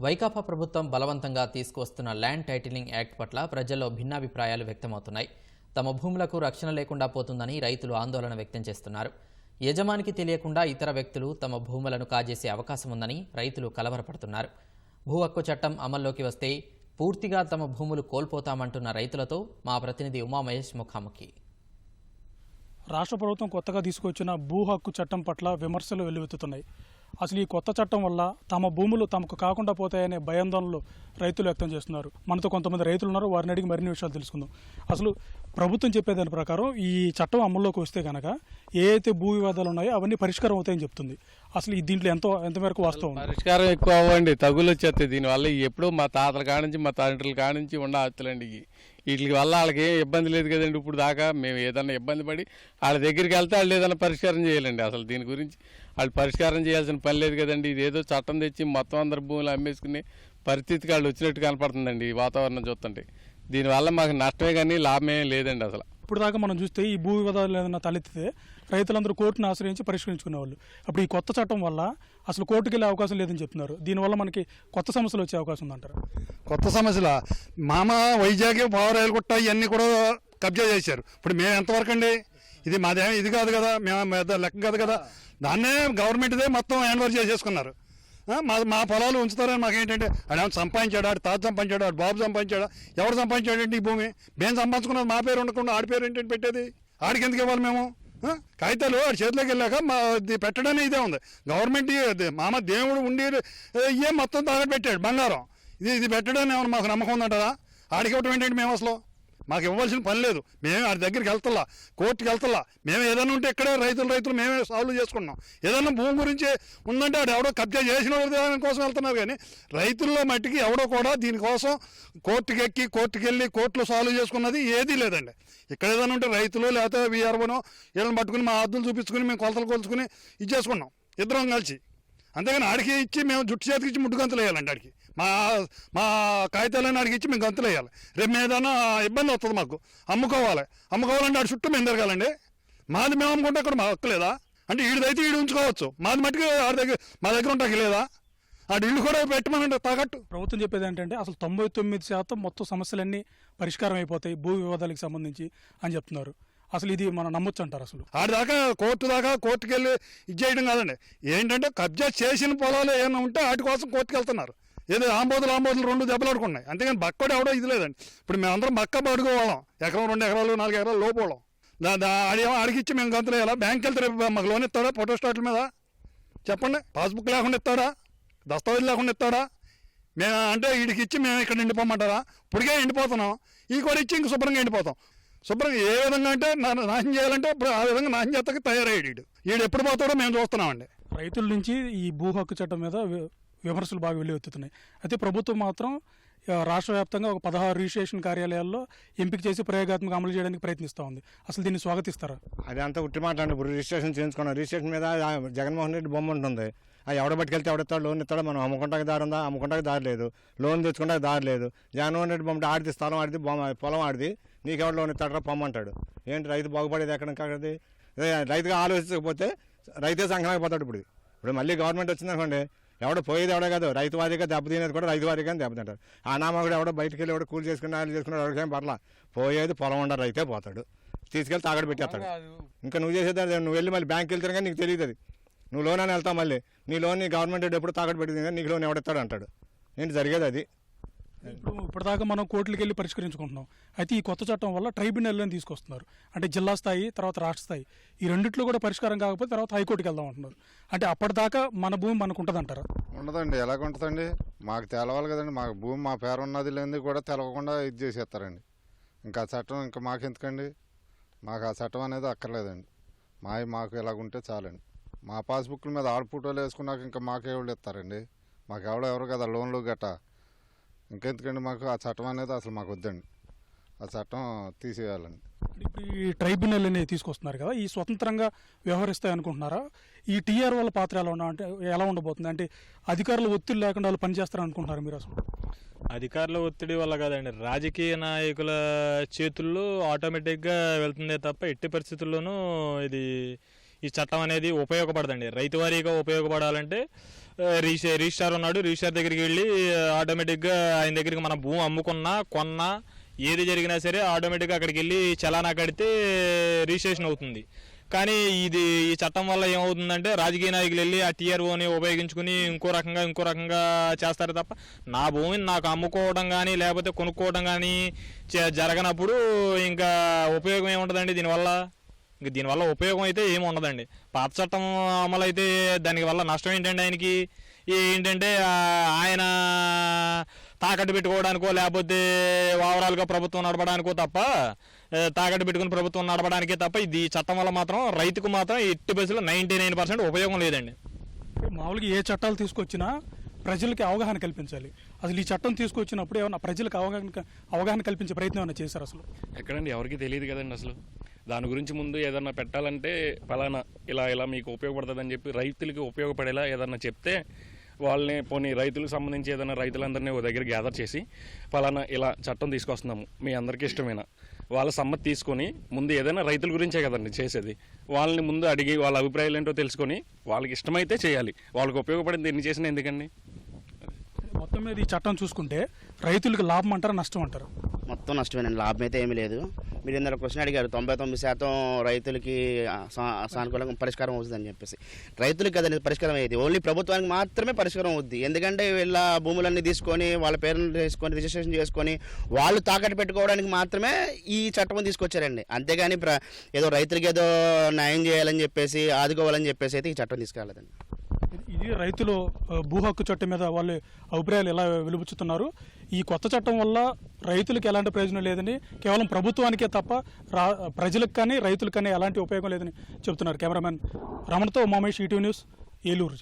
వైకాపా ప్రభుత్వం బలవంతంగా తీసుకువస్తున్న land titling act పట్ల ప్రజల్లో భిన్నాభిప్రాయాలు వ్యక్తమవుతున్నాయి. తమ భూములకు రక్షణ లేకుండా పోతుందని రైతులు ఆందోళన వ్యక్తం చేస్తున్నారు. యజమానికి తెలియకుండా ఇతర వ్యక్తులు తమ భూములను కాజేసే అవకాశం ఉందని రైతులు కలవరపడుతున్నారు. భూ హక్కు చట్టం అమల్లోకి వస్తే పూర్తిగా తమ భూములు కోల్పోతామంటున్న రైతులతో మా ప్రతినిధి ఉమామహేష్ ముఖాముఖి. రాష్ట్ర ప్రభుత్వం కొత్తగా తీసుకొచ్చిన భూ హక్కు చట్టం పట్ల విమర్శలు వెల్లువెత్తుతున్నాయి. అసలు ఈ కొత్త చట్టం వల్ల తమ భూములు తమకు కాకుండా పోతాయనే భయాందోళనలు రైతులు వ్యక్తం చేస్తున్నారు. మనతో కొంతమంది రైతులు ఉన్నారు. వారిని అడిగి మరిన్ని విషయాలు తెలుసుకుందాం. అసలు ప్రభుత్వం చెప్పేదాని ప్రకారం ఈ చట్టం అమల్లోకి వస్తే కనుక ఏ అయితే భూ వివాదాలు ఉన్నాయో అవన్నీ పరిష్కారం అవుతాయని చెప్తుంది. అసలు ఈ దీంట్లో ఎంతో ఎంతమేరకు వాస్తవం ఉంది? పరిష్కారం ఎక్కువ అవ్వండి. తగులు వచ్చేస్తాయి. దీనివల్ల ఎప్పుడూ మా తాతల కానించి మా తండ్రుల కానించి నుంచి ఆస్తులండి వీటి వల్ల వాళ్ళకి ఏం ఇబ్బంది లేదు కదండి ఇప్పుడు దాకా. మేము ఏదన్నా ఇబ్బంది పడి వాళ్ళ దగ్గరికి వెళ్తే వాళ్ళు ఏదైనా పరిష్కారం చేయాలండి. అసలు దీని గురించి వాళ్ళు పరిష్కారం చేయాల్సిన పని లేదు కదండి. ఇదేదో చట్టం తెచ్చి మొత్తం అందరి భూములు అమ్మేసుకుని పరిస్థితికి వాళ్ళు వచ్చినట్టు కనపడుతుందండి ఈ వాతావరణం చూస్తుంటే. దీనివల్ల మాకు నష్టమే కానీ లాభమే లేదండి అసలు. ఇప్పుడు దాకా మనం చూస్తే ఈ భూ వివాదాలు ఏదైనా తలెత్తితే రైతులందరూ కోర్టును ఆశ్రయించి పరిష్కరించుకునేవాళ్ళు. అప్పుడు ఈ కొత్త చట్టం వల్ల అసలు కోర్టుకు వెళ్ళే అవకాశం లేదని చెప్తున్నారు. దీనివల్ల మనకి కొత్త సమస్యలు వచ్చే అవకాశం ఉందంటారు? కొత్త సమస్యల? మామ వైజాగ్ పావురాయలు గుట్ట ఇవన్నీ కూడా కబ్జా చేశారు. ఇప్పుడు మేము ఎంతవరకు అండి? ఇది మాదేం ఇది కాదు కదా మేము లెక్క కాదు కదా. దాన్నే గవర్నమెంట్దే మొత్తం హ్యాండ్ ఓవర్ చేసేసుకున్నారు. మా మా పొలాలు ఉంచుతారని మాకేంటంటే ఆడ సంపాదించాడు? ఆడు తాత సంపాదించాడు? ఆడు బాబు సంపాదించాడు? ఎవరు సంపాదించాడండి ఈ భూమి? మేము సంపాదించుకున్నది మా పేరు ఉండకుండా ఆడి పేరు ఏంటంటే పెట్టేది? ఆడికి ఎందుకు ఇవ్వాలి మేము? కాగితాలు ఆడి చేతిలోకి వెళ్ళాక మా ఇది పెట్టడమే ఇదే ఉంది. గవర్నమెంట్ మామ దేవుడు ఉండి ఏ మొత్తం తాగట్టు పెట్టాడు బంగారం. ఇది ఇది పెట్టడానికి ఏమైనా మాకు నమ్మకం ఉందంటారా? ఆడికి ఇవ్వటం ఏంటంటే మేము అసలు? మాకు ఇవ్వాల్సిన పని లేదు. మేమే ఆడి దగ్గరికి వెళ్తలా కోర్టుకి వెళ్తలా. మేము ఏదైనా ఉంటే ఇక్కడే రైతులు రైతులు మేమే సాల్వ్ చేసుకున్నాం ఏదైనా భూమి గురించి ఉందంటే ఆడు ఎవడో కబ్జా చేసిన వాడి దాని కోసం వెళ్తున్నారు కానీ రైతుల్లో మట్టికి ఎవడో కూడా దీనికోసం కోర్టుకి ఎక్కి కోర్టుకి వెళ్ళి కోర్టులో సాల్వ్ చేసుకున్నది ఏదీ లేదండి. ఇక్కడ ఏదైనా ఉంటే రైతులు లేకపోతే వీఆర్ఓనో వీళ్ళని పట్టుకుని మా అద్దులు చూపించుకుని మేము కొలతలు కొలుచుకుని ఇది చేసుకున్నాం ఇద్దరం కలిసి. అంతేగాని ఆడికి ఇచ్చి మేము జుట్టు చేతికి ఇచ్చి ముట్టుగంతలు వేయాలండి ఆడికి. మా మా కాగితాలను ఆడికి ఇచ్చి మేము గంతులు వేయాలి. రేపు ఏదైనా ఇబ్బంది వస్తుంది మాకు అమ్ముకోవాలి. అమ్ముకోవాలంటే ఆడి చుట్టూ మేము తిరగాలండి. మాది మేము అమ్ముకుంటే అక్కడ మా హక్కు లేదా అంటే ఈడిదైతే ఈడు ఉంచుకోవచ్చు. మాది మట్టుకు ఆడి దగ్గర మా దగ్గర ఉంటాకి లేదా? ఆడి ఇల్లు కూడా పెట్టమనండి తాకట్టు. ప్రభుత్వం చెప్పేది ఏంటంటే అసలు తొంభై తొమ్మిది శాతం మొత్తం సమస్యలన్నీ పరిష్కారం అయిపోతాయి భూ వివాదాలకు సంబంధించి అని చెప్తున్నారు. అసలు ఇది మనం నమ్మొచ్చు అంటారు అసలు. ఆడి దాకా కోర్టు దాకా కోర్టుకి వెళ్ళి ఇది చేయడం కాదండి. ఏంటంటే కబ్జా చేసిన పొలాలు ఏమైనా ఉంటే వాటి కోసం కోర్టుకి వెళ్తున్నారు ఏదో ఆంబోతులు ఆంబోతులు రెండు దెబ్బలాడుకున్నాయి అంతేగాని బక్కడు ఎవడో ఇది లేదండి. ఇప్పుడు మేమందరం బక్క పడుకోవాళ్ళం. ఎకరం రెండు ఎకరాలు నాలుగు ఎకరాలు లోపోవడం దా ఆడేమో ఆడికిచ్చి మేము గంతులు ఎలా బ్యాంక్ వెళ్తే రేపు మాకు లోన్ ఇస్తాడా ఫోటో స్టాట్ల మీద? చెప్పండి. పాస్బుక్ లేకుండా ఇస్తాడా? దస్తావేజ్ లేకుండా ఇస్తాడా? మేము అంటే వీడికి ఇచ్చి మేము ఇక్కడ ఎండిపోమంటారా ఇప్పటికే ఎండిపోతున్నాం ఈ కూడా ఇచ్చి ఇంక శుభ్రంగా ఎండిపోతాం శుభ్రంగా ఏ విధంగా అంటే నాశనం చేయాలంటే ఇప్పుడు ఆ విధంగా నాశనం చేస్తాకి తయారయ్యాడు వీడు ఎప్పుడు పోతాడో మేము చూస్తున్నామండి. రైతుల నుంచి ఈ భూ హక్కు చట్టం మీద విమర్శలు బాగా వెల్లువెత్తుతున్నాయి అయితే ప్రభుత్వం మాత్రం రాష్ట్ర వ్యాప్తంగా ఒక పదహారు రిజిస్ట్రేషన్ కార్యాలయాల్లో ఎంపిక చేసి ప్రయోగాత్మక అమలు చేయడానికి ప్రయత్నిస్తూ ఉంది. అసలు దీన్ని స్వాగతిస్తారా? అది అంతా ఉట్టి మాట అండి. ఇప్పుడు రిజిస్ట్రేషన్ చేయించుకున్నాం. రిజిస్ట్రేషన్ మీద జగన్మోహన్ రెడ్డి బొమ్మ ఉంటుంది. అది ఎవడ పట్టుకెళ్తే ఎవడెత్తాడు లోన్ ఇస్తాడో మనం అమ్ముకుంటాకి దారి ఉందా? అమ్ముకుంటాకి దారి లేదు. లోన్ తెచ్చుకుంటే దారి లేదు. జగన్మోహన్ రెడ్డి బొమ్మ ఆడిది స్థలం ఆడిది బొమ్మ పొలం ఆడిది. నీకెవడు లోన్ ఇస్తాడరా పొమ్మంటాడు. ఏంటి రైతు బాగుపడేది ఎక్కడ కాకది రైతుగా ఆలోచించకపోతే రైతే సంఘానికి పోతాడు ఇప్పుడు. ఇప్పుడు మళ్ళీ గవర్నమెంట్ వచ్చిందనుకోండి ఎవడో పోయేది ఎవడో కాదు. రైతు వారిగా దెబ్బతినేది కూడా రైతు వారిగా దెబ్బతింటారు. ఆ నామకుడు ఎవడో బయటికి వెళ్ళి ఎవడో కూలి చేసుకుని ఆయన చేసుకున్నాడు ఎవరికేం పర్లా. పోయేది పొలం ఉండ రైతే పోతాడు. తీసుకెళ్ళి తాగడ పెట్టేస్తాడు. ఇంకా నువ్వు చేసేది. నువ్వు వెళ్ళి మళ్ళీ బ్యాంక్ వెళ్తాను కానీ నీకు తెలియదు అది. నువ్వు లోన్ అని వెళ్తావు మళ్ళీ. నీ లోన్ నీ గవర్నమెంట్ ఎప్పుడు తాకట్టు పెట్టింది కానీ నీకు లోన్ ఎవడెత్తాడు అంటాడు. ఏంటి జరిగేది అది? ఇప్పుడు ఇప్పటిదాకా మనం కోర్టులకు వెళ్ళి పరిష్కరించుకుంటున్నాం. అయితే ఈ కొత్త చట్టం వల్ల ట్రైబ్యునల్ని తీసుకొస్తున్నారు. అంటే జిల్లా స్థాయి తర్వాత రాష్ట్ర స్థాయి. ఈ రెండిట్లో కూడా పరిష్కారం కాకపోతే తర్వాత హైకోర్టుకి వెళ్దాం అంటున్నారు. అంటే అప్పటిదాకా మన భూమి మనకు ఉంటుందంటారా ఉండదండి. ఎలాగ ఉంటుందండి మాకు తెలవాలి కదండి. మాకు భూమి మా పేరు ఉన్నది లేనిది కూడా తెలవకుండా ఇది చేసేస్తారండి. ఇంకా చట్టం ఇంకా మాకెందుకండి? మాకు ఆ చట్టం అనేది అక్కర్లేదండి. మావి మాకు ఎలాగుంటే చాలండి. మా పాస్బుక్ల మీద ఆడ ఫోటోలు వేసుకున్నాక ఇంకా మాకు ఎవరు ఇస్తారండి? మాకు ఎవడో ఎవరు కదా లోన్లు గట్ట? ఇంకెందుకండి మాకు ఆ చట్టం అనేది అసలు మాకు వద్దండి. ఆ చట్టం తీసేయాలండి. ఇప్పుడు ఈ ట్రైబ్యునల్ అనేది తీసుకొస్తున్నారు కదా ఈ స్వతంత్రంగా వ్యవహరిస్తాయి అనుకుంటున్నారా ఈ టీఆర్ వాళ్ళ పాత్ర ఎలా ఉన్నా అంటే ఎలా ఉండబోతుంది? అంటే అధికారులు ఒత్తిడి లేకుండా వాళ్ళు పనిచేస్తారు అనుకుంటున్నారు మీరు అసలు? అధికారుల ఒత్తిడి వల్ల కాదండి. రాజకీయ నాయకుల చేతుల్లో ఆటోమేటిక్గా వెళ్తుందే తప్ప ఎట్టి పరిస్థితుల్లోనూ ఇది ఈ చట్టం అనేది ఉపయోగపడదండి. రైతు వారీగా ఉపయోగపడాలంటే రీసే రిజిస్టార్ ఉన్నాడు. రిజిస్టార్ దగ్గరికి వెళ్ళి ఆటోమేటిక్గా ఆయన దగ్గరికి మన భూమి అమ్ముకున్నా కొన్నా ఏది జరిగినా సరే ఆటోమేటిక్గా అక్కడికి వెళ్ళి చలానా కడితే రిజిస్ట్రేషన్ అవుతుంది. కానీ ఇది ఈ చట్టం వల్ల ఏమవుతుందంటే రాజకీయ నాయకులు వెళ్ళి ఆ టీఆర్ఓని ఉపయోగించుకుని ఇంకో రకంగా ఇంకో రకంగా చేస్తారు తప్ప నా భూమిని నాకు అమ్ముకోవడం కానీ లేకపోతే కొనుక్కోవడం కానీ చే- జరగనప్పుడు ఇంకా ఉపయోగం ఏముంటుందండి దీనివల్ల? ఇంక దీనివల్ల ఉపయోగం అయితే ఏమి ఉండదండి. పాత చట్టం అమలు అయితే దానికి వల్ల నష్టం ఏంటంటే ఆయనకి? ఏంటంటే ఆయన తాకట్టు పెట్టుకోవడానికో లేకపోతే ఓవరాల్గా ప్రభుత్వం నడపడానికో తప్ప తాకట్టు పెట్టుకుని ప్రభుత్వం నడపడానికే తప్ప ఇది ఈ చట్టం వల్ల మాత్రం రైతుకు మాత్రం ఎట్టి బస్సులో నైంటీ నైన్ పర్సెంట్ ఉపయోగం లేదండి. మామూలుగా ఏ చట్టాలు తీసుకొచ్చినా ప్రజలకి అవగాహన కల్పించాలి. అసలు ఈ చట్టం తీసుకొచ్చినప్పుడు ఏమన్నా ప్రజలకు అవగాహన అవగాహన కల్పించే ప్రయత్నం ఏమైనా చేశారు అసలు? ఎక్కడండి? ఎవరికి తెలియదు కదండి అసలు. దాని గురించి ముందు ఏదన్నా పెట్టాలంటే ఫలానా ఇలా ఇలా మీకు ఉపయోగపడుతుందని చెప్పి రైతులకి ఉపయోగపడేలా ఏదన్నా చెప్తే వాళ్ళని పోనీ రైతులకు సంబంధించి ఏదైనా రైతులందరినీ ఒక దగ్గర గ్యాదర్ చేసి ఫలానా ఇలా చట్టం తీసుకొస్తున్నాము. మీ అందరికీ ఇష్టమైన? వాళ్ళ సమ్మతి తీసుకొని ముందు ఏదైనా రైతుల గురించే కదండి చేసేది. వాళ్ళని ముందు అడిగి వాళ్ళ అభిప్రాయాలు ఏంటో తెలుసుకొని వాళ్ళకి ఇష్టమైతే చేయాలి. వాళ్ళకి ఉపయోగపడింది ఎన్ని చేసినా ఎందుకండి? మొత్తం మీద ఈ చట్టం చూసుకుంటే రైతులకు లాభం అంటారా నష్టం అంటారు? మొత్తం నష్టమేనండి. లాభం అయితే ఏమీ లేదు. మీరు ఇందాక క్వశ్చన్ అడిగారు తొంభై తొమ్మిది శాతం రైతులకి సా- సానుకూలంగా పరిష్కారం అవుతుందని చెప్పేసి. రైతులకి కదండి పరిష్కారం అయ్యేది. ఓన్లీ ప్రభుత్వానికి మాత్రమే పరిష్కారం అవుద్ది. ఎందుకంటే వీళ్ళ భూములన్నీ తీసుకొని వాళ్ళ పేర్లను తీసుకొని రిజిస్ట్రేషన్ చేసుకొని వాళ్ళు తాకట్టు పెట్టుకోవడానికి మాత్రమే ఈ చట్టం తీసుకొచ్చారండి. అంతేగాని ప్ర ఏదో రైతులకి ఏదో న్యాయం చేయాలని చెప్పేసి ఆదుకోవాలని చెప్పేసి అయితే ఈ చట్టం తీసుకురాలేదండి ఇది రైతులు భూ హక్కు చట్టం మీద వాళ్ళ అభిప్రాయాలు ఎలా వెలుబుచ్చుతున్నారు ఈ కొత్త చట్టం వల్ల రైతులకు ఎలాంటి ప్రయోజనం లేదని కేవలం ప్రభుత్వానికే తప్ప రా ప్రజలకు కానీ రైతులకు కానీ ఎలాంటి ఉపయోగం లేదని చెబుతున్నారు కెమెరామెన్ రమణతో ఉమామేష్ ఈటీవీ న్యూస్ ఏలూరు.